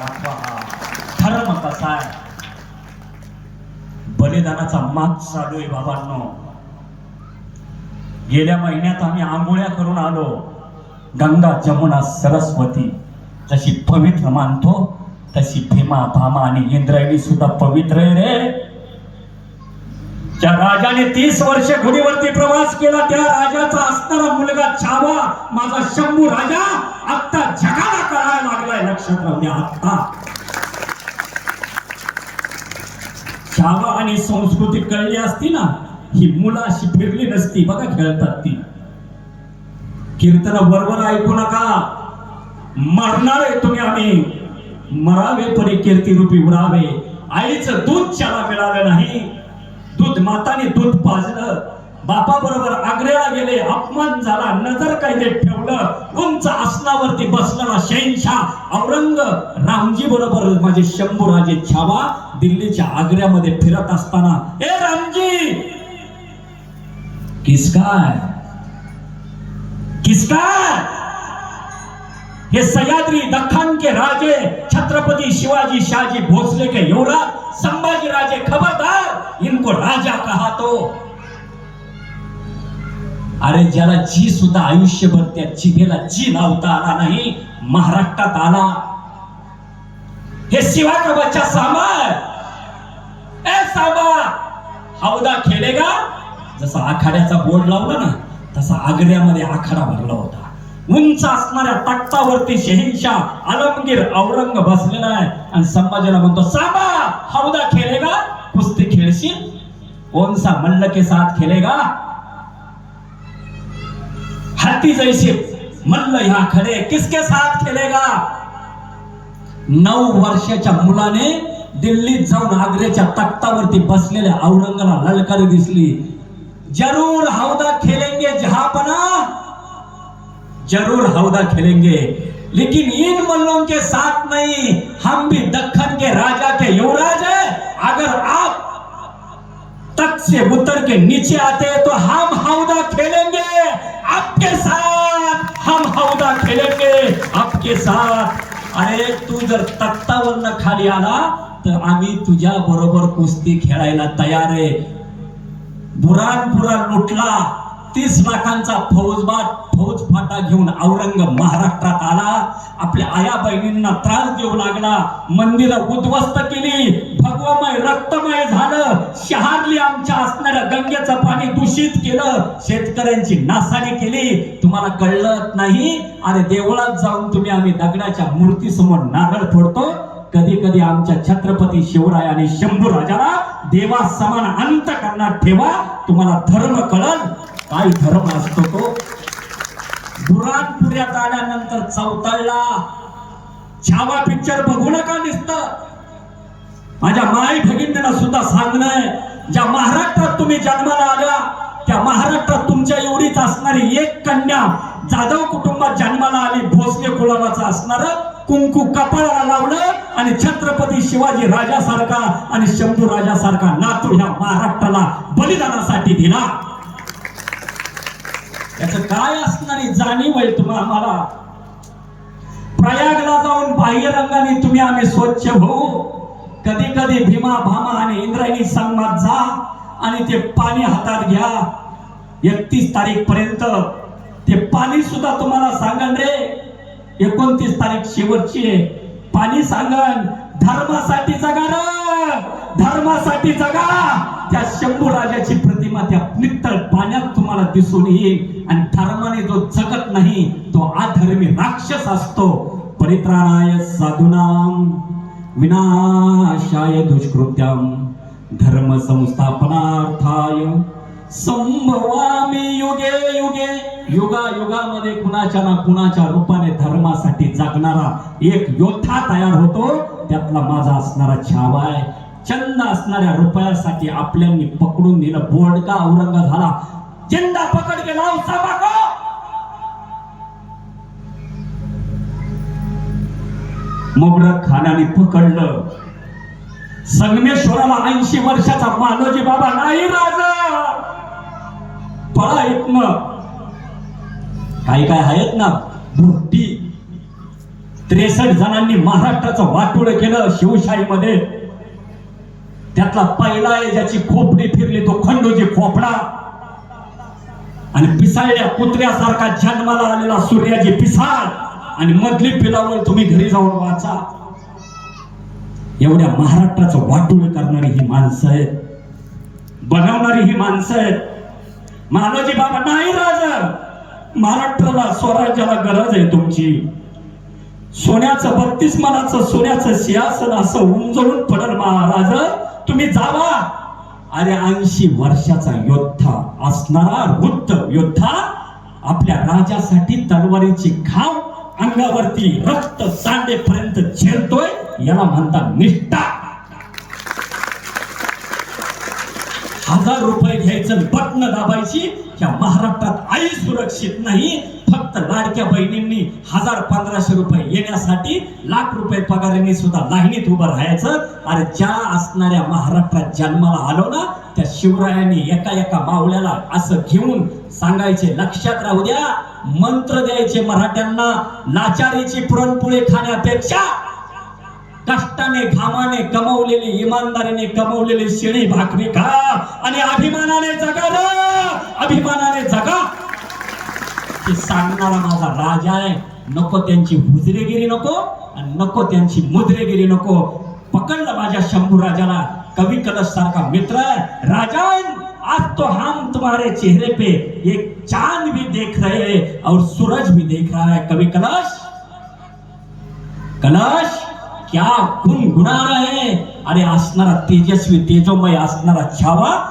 धर्म कसा आहे बलिदानाचा माग चालू आहे बाबांनो. गेल्या महिन्यात आम्ही आंघोळ्या करून आलो. गंगा जमुना सरस्वती जशी पवित्र मानतो तशी भीमा भामा आणि इंद्रायणी सुद्धा पवित्र आहे रे. ज्या राजाने तीस वर्ष घोडीवरती प्रवास केला त्या राजाचा असणारा मुलगा छावा माझा शंभू राजा आत्ता जगाला कळायला लागलाय लक्षात राहू द्या आत्ता. छावा आणि संस्कृती कळली असती ना ही मुलं अशी फिरली नसती बघा खेळतात ती. कीर्तन बरोबर ऐकू नका. मरणार आहे तुम्ही आम्ही. मरावे परी कीर्ती रूपी उरावे. आईचं दूध त्याला मिळालं नाही दूध माताने दूध पाजलं. बापा बरोबर आग्र्याला गेले. अपमान झाला. नजर काही ते ठेवलं. उंच आसनावरती बसलेला शहनशाह औरंग रामजी बरोबर माझे शंभू राजे छावा दिल्लीच्या आग्र्यामध्ये फिरत असताना ए रामजी! किसकाय किसकाय हे सह्याद्री दख्खन के राजे छत्रपती शिवाजी शाहजी भोसले के युवराज संभाजी राजे खबरदार इनको राजा कहा तो। अरे ज्याला जी सुद्धा आयुष्यभर त्या जिभेला जी लावता आला नाही महाराष्ट्रात आला. हे शिवा का बच्चा सामा ए सामा हौदा खेळेगा जसा आखाड्याचा बोर्ड लावला ना तसा आग्र्यामध्ये आखाडा भरला होता. उंच असणाऱ्या तख्तावरती शहिनशाह आलमगीर औरंग बसलेला आहे. आणि संभाजीला म्हणतो सामा हौदा खेळेगा कुस्ती खेळशील कौन सा मल्ल के साथ खेलेगा? हाथी जैसे मल्ल यहाँ खड़े, किसके साथ खेलेगा? नऊ वर्षाच्या मुलाने दिल्लीत जाऊन आग्र्याच्या तख्तावरती बसलेल्या औरंगाला ललकारी दिसली. ज़रूर हौदा खेलेंगे जहापना. ज़रूर हौदा खेलेंगे. लेकिन इन मल्लों के साथ नहीं, हम भी दखन के राजा के युवराज है। अगर आप से उतर के नीचे आते हैं तो हम हौदा खेलेंगे। आपके साथ हम हौदा खेलेंगे। आपके साथ। अरे तू जर तख्तावरनं खाली आला तर आम्ही तुझ्या बरोबर कुस्ती खेळायला तयार आहे. बुरानपुरा लुटला तीस लाखांचा फौजबाट फौज फाटा घेऊन औरंग महाराष्ट्रात आला. आपल्या आया बहिणींना त्रास देऊ लागला. मंदिरं उद्ध्वस्त केली. भगवमय रक्तमय झालं. शहारली आमच्या असणाऱ्या गंगेचं पाणी दूषित केलं. शेतकऱ्यांची नासाडी केली. तुम्हाला कळलं नाही. अरे देवळात जाऊन तुम्ही आम्ही दगडाच्या मूर्ती समोर नारळ फोडतो. कधी कधी आमच्या छत्रपती शिवराय आणि शंभू राजाला देवा समान अंत करणार ठेवा. तुम्हाला धर्म कळल. काय धर्म असतो तो? बुरानपुऱ्यात आल्यानंतर चौताळला. छावा पिक्चर बघू नका दिसत माझ्या माई भगिनींना सुद्धा सांगणं ज्या महाराष्ट्रात तुम्ही जन्माला आल्या त्या महाराष्ट्रात तुमच्या एवढीच असणारी एक कन्या जाधव कुटुंबात जन्माला आली भोसले कुलाबाचं असणार कुंकू कपाळाला लावलं आणि छत्रपती शिवाजी राजासारखा आणि शंभू राजासारखा नातू ह्या महाराष्ट्राला बलिदानासाठी दिला. याचं काय असणारी जाणीव आहे तुम्हाला आम्हाला? प्रयागला जाऊन बाह्यरंगाने तुम्ही आम्ही स्वच्छ होऊ. कधी कधी भीमा भामा आणि इंद्रायणी संगमात जा आणि ते पाणी हातात घ्या. एकतीस तारीख पर्यंत ते पाणी सुद्धा तुम्हाला सांगन रे. एकोणतीस तारीख शेवटची आहे. पाणी सांगन धर्मासाठी जगा र. धर्मासाठी जगा. त्या शंभू राजाची प्रतिमा त्या नित्तळ पाण्यात तुम्हाला दिसून येईल. आणि धर्माने जो जगत नाही तो आधर्मी राक्षस असतो. परित्राणाय साधूनाम. विनाशाय दुष्कृत्याम धर्म संस्थापनार्थाय संभवामी युगे युगे. युगा युगामध्ये कुणाच्या ना कुणाच्या रूपाने धर्मासाठी जगणारा एक योद्धा तयार होतो त्यातला माझा असणारा छावा आहे. चंद असणाऱ्या रुपयासाठी आपल्यांनी पकडून दिलं बोडका का औरंग झाला चंदा पकड के लाव मुबरक खानाने पकडलं. संगमेश्वराला ऐंशी वर्षाचा मालोजी बाबा नाही राजा. पळा इथनं. काही काय आहेत ना? भुट्टी. त्रेसष्ट जणांनी महाराष्ट्राचं वाटोळ केलं शिवशाहीमध्ये. त्यातला पहिला आहे ज्याची खोपडी फिरली तो खंडोजी खोपडा. आणि पिसाळल्या कुत्र्यासारखा जन्माला आलेला सूर्याची पिसाळ. आणि मधली पिलावळ तुम्ही घरी जाऊन वाचा. एवढ्या महाराष्ट्राचं वाटोळ करणारी ही माणसं आहेत. बनवणारी ही माणसं आहेत. महाराजी बाबा नाही राजा! महाराष्ट्राला स्वराज्याला गरज आहे तुमची. सोन्याचं बत्तीस मनाचं सोन्याचं सिंहासन असं उंजळून पडल महाराज. तुम्ही जावा. अरे ऐंशी वर्षाचा योद्धा असणारा वृद्ध योद्धा आपल्या राजासाठी तलवारीची घाव अंगावरती रक्त सांडेपर्यंत झेलतोय याला म्हणतात निष्ठा. हजार रुपये घ्यायचं बटन दाबायची या महाराष्ट्रात आई सुरक्षित नाही फक्त लाडक्या बहिणींनी हजार पंधराशे रुपये येण्यासाठी लाख रुपये पगारांनी सुद्धा लाहिनीत उभं राहायचं. आणि ज्या असणाऱ्या महाराष्ट्रात जन्माला आलो ना त्या शिवरायांनी एका एका मावळ्याला असं घेऊन सांगायचे लक्षात राहू द्या मंत्र द्यायचे मराठ्यांना लाचारीची पुरणपोळी खाण्यापेक्षा कष्टाने घामाने कमवलेली इमानदारीने कमवलेली शिळी भाकरी खा आणि अभिमानाने जगा अभिमानाने जगा. हे सांगणारा माझा राजा आहे. नको त्यांची हुजरेगिरी नको आणि नको त्यांची मुद्रेगिरी नको. पकडलं माझ्या शंभू राजाला. कवी कलश सारखा मित्र आहे. राजन आज तो हम तुम्हारे चेहरे पे एक चांद भी देख रहे हैं और सूरज भी देख रहा है. कवि कलश? कलश क्या गुणगुणा रहे अरे असणारा तेजस्वी तेजोमय असणारा छावा.